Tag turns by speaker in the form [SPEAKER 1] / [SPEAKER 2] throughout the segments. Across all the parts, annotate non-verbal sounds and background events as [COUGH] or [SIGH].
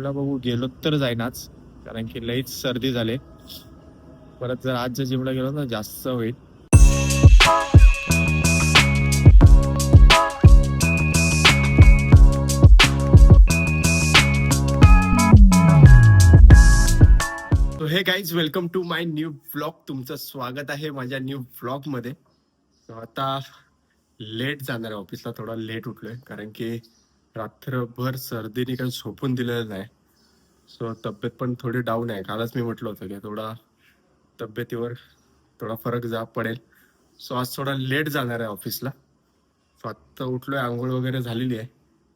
[SPEAKER 1] जिमला बघू गेलो तर जाईनाच. कारण की लईच सर्दी झाले. परत जर आज जर जिमला गेलो ना जास्त होईल. तो hey guys welcome to my new blog तुमचं स्वागत आहे माझ्या न्यू ब्लॉगमध्ये. आता लेट जाणार आहे. ऑफिसला थोडा लेट उठलोय. कारण की रात्रभर सर्दीने काही झोपून दिलेलं नाही. सो तब्येत पण थोडी डाऊन आहे. कालच मी म्हटलं होतं की थोडा तब्येतीवर थोडा फरक जा पडेल. सो आज थोडा लेट जाणार आहे ऑफिसला सो आत्ता उठलोय आंघोळ वगैरे झालेली आहे.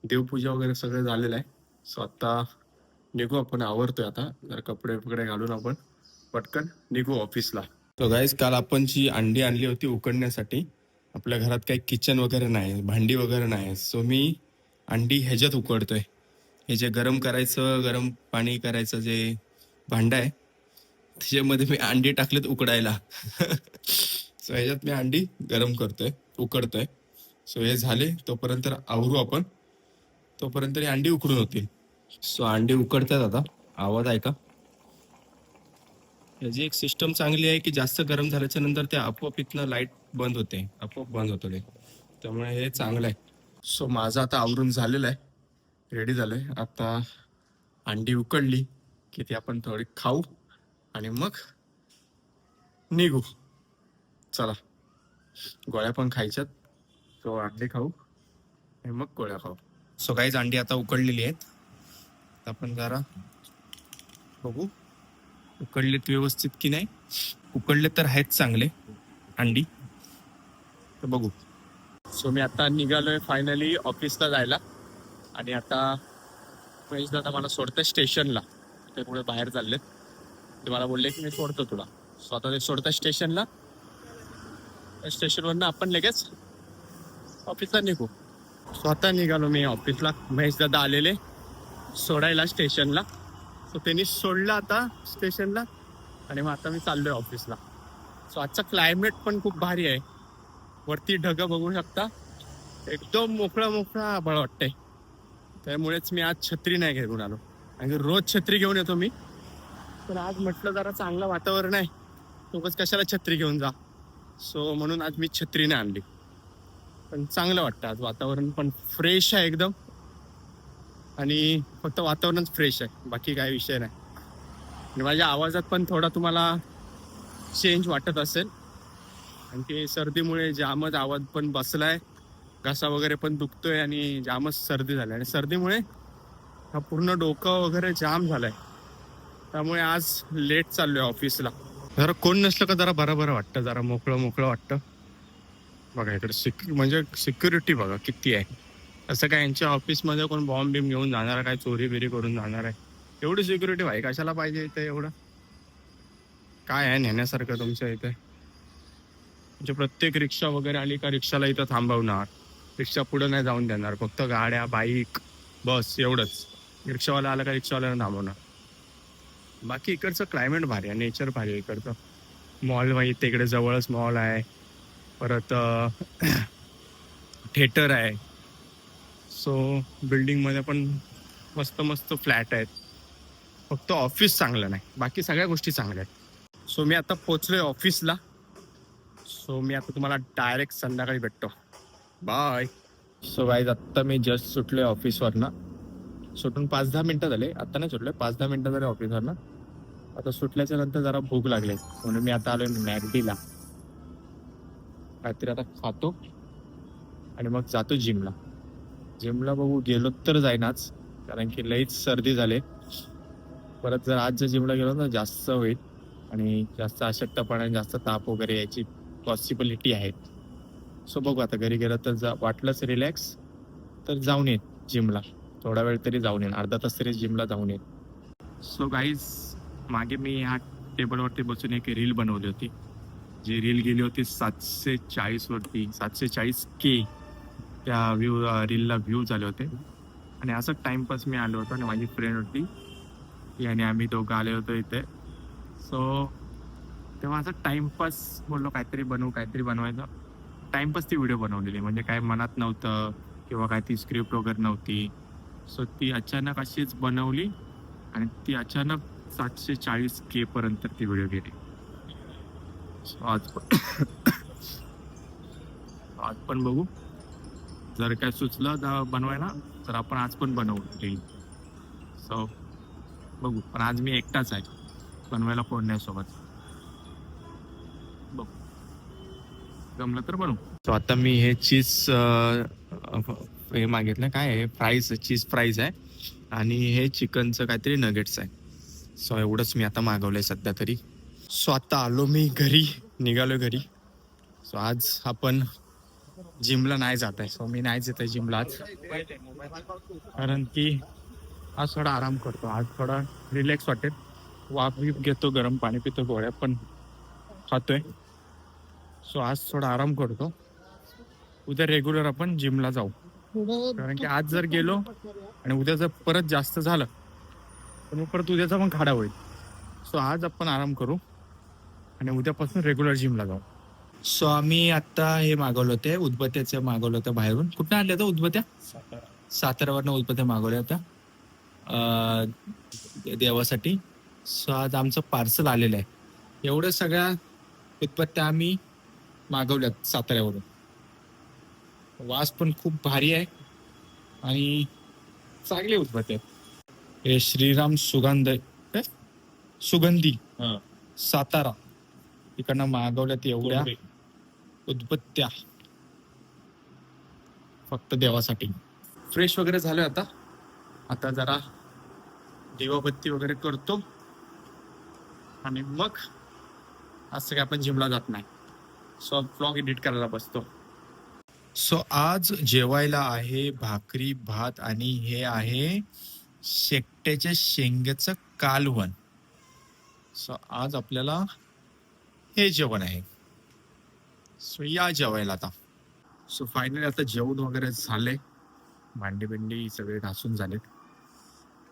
[SPEAKER 1] देवपूजा वगैरे सगळं झालेलं आहे. सो आता निघू आपण आवरतोय आता. जर कपडे वगैरे घालून आपण पटकन निघू ऑफिसला तर गाईज काल आपण जी अंडी आणली होती उकडण्यासाठी आपल्या घरात काही किचन वगैरे नाही भांडी वगैरे नाही. सो मी अंडी ह्याच्यात उकडतोय हे जे गरम करायचं गरम पाणी करायचं जे भांड आहे त्याच्यामध्ये मी अंडी टाकलेत उकडायला. सो ह्याच्यात मी अंडी गरम करतोय उकडतोय. सो हे झाले. तोपर्यंत आवरू आपण. तोपर्यंत अंडी उकडून होतील. सो अंडी उकडतात आता. आवाज ऐका. ह्याची एक सिस्टम चांगली आहे की जास्त गरम झाल्याच्यानंतर ते आपोआप इथनं लाइट बंद होते. आपोआप बंद होतो ते त्यामुळे हे चांगलं आहे. सो माझं आता आवरून झालेलं आहे. रेडी झालंय. आता अंडी उकडली की ती आपण थोडी खाऊ आणि मग निघू. चला. गोळ्या पण खायच्यात. सो अंडी खाऊ आणि मग गोळ्या खाऊ. सो काहीच अंडी आता उकडलेली आहेत. आपण जरा बघू. उकडलेत व्यवस्थित की नाही? उकडले तर आहेत चांगले अंडी. तर बघू. सो मी आता निघालोय फायनली ऑफिसला जायला. आणि आता महेश दादा मला सोडतंय स्टेशनला ते पुढे बाहेर चालले ते मला बोलले की मी सोडतो तुला. सो आता ते सोडतं स्टेशनला स्टेशनवरनं आपण लगेच ऑफिसला निघू. स्वतः निघालो मी ऑफिसला महेश दादा आलेले सोडायला स्टेशनला सो त्यांनी सोडलं आता स्टेशनला आणि मग आता मी चाललोय ऑफिसला सो आजचा क्लायमेट पण खूप भारी आहे. वरती ढगं बघू शकता. एकदम मोकळा मोकळा आभाळ वाटतंय. त्यामुळेच मी आज छत्री नाही घेऊन आलो. आणि रोज छत्री घेऊन येतो मी. पण आज म्हटलं जरा चांगलं वातावरण आहे. उगाच कशाला छत्री घेऊन जा. सो म्हणून आज मी छत्री नाही आणली. पण चांगलं वाटतं आज वातावरण पण फ्रेश आहे एकदम. आणि फक्त वातावरणच फ्रेश आहे. बाकी काय विषय नाही. आणि माझ्या आवाजात पण थोडा तुम्हाला चेंज वाटत असेल. आणि ते सर्दीमुळे जामच आवाज पण बसलाय. घसा वगैरे पण दुखतोय आणि जामच सर्दी झाली. आणि सर्दीमुळे हा पूर्ण डोकं वगैरे जाम झालाय. त्यामुळे आज लेट चाललोय ऑफिसला. जरा कोण नसलं का जरा बरं बरं वाटतं जरा मोकळं मोकळं वाटतं. बघा इकडे सिक्यु म्हणजे सिक्युरिटी बघा किती आहे. असं काय यांच्या ऑफिसमध्ये कोण बॉम्ब बिम घेऊन जाणार आहे काय चोरी बिरी करून जाणार आहे? एवढी सिक्युरिटी भाई कशाला पाहिजे इथे एवढं? काय आहे नेण्यासारखं तुमच्या इथे? म्हणजे प्रत्येक रिक्षा वगैरे आली का रिक्षाला इथं थांबवणार. रिक्षा पुढे नाही जाऊन देणार. फक्त गाड्या बाईक बस एवढंच. रिक्षावाला आला का रिक्षावाल्याला थांबवणार. बाकी इकडचं क्लायमेट भारी आहे. नेचर भारी आहे इकडचं. मॉल माहिती इकडे जवळच मॉल आहे. परत थिएटर आहे. सो बिल्डिंगमध्ये पण मस्त मस्त फ्लॅट आहेत. फक्त ऑफिस चांगलं नाही. बाकी सगळ्या गोष्टी चांगल्या आहेत. सो मी आता पोचलोय ऑफिसला. सो मी आता तुम्हाला डायरेक्ट संध्याकाळी भेटतो. बाय सो गाईज आत्ता मी जस्ट सुटले ऑफिसवरनं सुटून पाच दहा मिनटं झाले. आत्ता नाही सुटले पाच दहा मिनटं झाले ऑफिसवरनं आता सुटल्याच्या नंतर जरा भूक लागली. म्हणून मी आता आलोय मॅगडीला. काहीतरी आता खातो. आणि मग जातो जिमला जिमला बघू गेलो तर जाईनाच. कारण की लईच सर्दी झाले. परत जर आज जर जिमला गेलो ना जास्त होईल. आणि जास्त अशक्तपणा जास्त ताप वगैरे यायची पॉसिबिलिटी आहेत. सो बघू आता घरी गेलं तर जा वाटलंच रिलॅक्स तर जाऊन येत जिमला थोडा वेळ तरी जाऊन येईन. अर्धा तास तरी जिमला जाऊन येईन. सो गाईज मागे मी ह्या टेबलवरती बसून एक रील बनवली होती. जी रील गेली होती सातशे चाळीसवरती सातशे चाळीस के त्या व्ह्यू रीलला व्ह्यू झाले होते. आणि असं टाइमपास मी आलो होतो आणि माझी फ्रेंड होती. आणि आम्ही दोघं आले होतो इथे. सो तेव्हा असं टाइमपास बोललो काहीतरी बनवू काहीतरी बनवायचं. टाइमपास ती व्हिडिओ बनवलेली म्हणजे काय मनात नव्हतं किंवा काय ती स्क्रिप्ट वगैरे नव्हती. सो ती अचानक अशीच बनवली आणि ती अचानक सातशे चाळीस के पर्यंत ती व्हिडिओ गेली. सो आज पण [COUGHS] आज पण बघू. जर काय सुचलं तर बनवायला तर आपण आज पण बनवू येईल. सो बघू. पण आज मी एकटाच आहे. बनवायला कोण नाही सोबत. बघू. जमलं तर बनवू. सो आता मी हे चीज हे मागितलं. काय आहे? फ्राईज चीज फ्राईज आहे. आणि हे चिकनचं काहीतरी नगेट्स आहे. सो एवढंच मी आता मागवलंय सध्या तरी. सो आता आलो मी घरी. निघालो घरी. सो आज आपण जिमला नाही जात आहे. सो मी नाही जात आहे जिमला आज. कारण की आज थोडा आराम करतो. आज थोडा रिलॅक्स वाटेल. वाफ बीप घेतो गरम पाणी पितो गोळ्या पण खातोय. सो आज थोडा आराम करतो. उद्या रेग्युलर आपण जिमला जाऊ. कारण की आज जर गेलो आणि उद्या जर परत जास्त झालं तर मग परत उद्याचा पण खाडा होईल. सो आज आपण आराम करू आणि उद्यापासून रेग्युलर जिमला जाऊ. सो आम्ही आता हे मागवलं होते उदबत्याचे मागवलं होतं बाहेरून. कुठं आणल्या होतं उदबत्या? साताऱ्यावरनं उदबत्या मागवल्या होत्या. देवासाठी. सो आज आमचं पार्सल आलेलं आहे. एवढं सगळ्या उदबत्त्या आम्ही मागवल्यात साताऱ्यावरून. वास पण खूप भारी आहे आणि चांगले आहेत. हे श्रीराम सुगंध? सुगंधी. सातारा. इकडनं मागवल्यात एवढ्या उदबत्त्या. फक्त देवासाठी. फ्रेश वगैरे झालोय आता? आता जरा दिवाबत्ती वगैरे करतो. आणि मग असं काय आपण जिमला जात नाही. सो ब्लॉग एडिट करायला बसतो. सो आज जेवायला आहे भाकरी भात आणि हे आहे शेकट्याच्या शेंग्याचं कालवण. सो आज आपल्याला हे जेवण आहे. सो या जेवायला आता. सो फायनली आता जेवण वगैरे झाले. भांडी बिंडी सगळे घासून झालेत.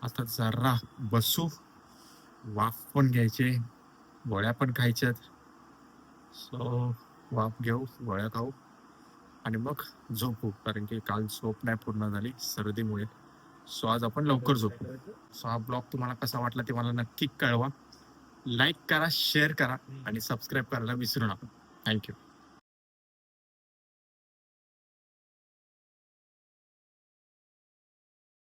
[SPEAKER 1] आता जरा बसू. वाफ पण घ्यायचे गोळ्या पण खायच्यात. सो वाफ घेऊ गोळ्या खाऊ आणि मग झोपू. कारण की काल झोप नाही पूर्ण झाली सर्दीमुळे. सो आज आपण लवकर झोपू. सो हा ब्लॉग तुम्हाला कसा वाटला ते मला नक्की कळवा. लाईक करा शेअर करा आणि सबस्क्राईब करायला विसरू नका. थँक्यू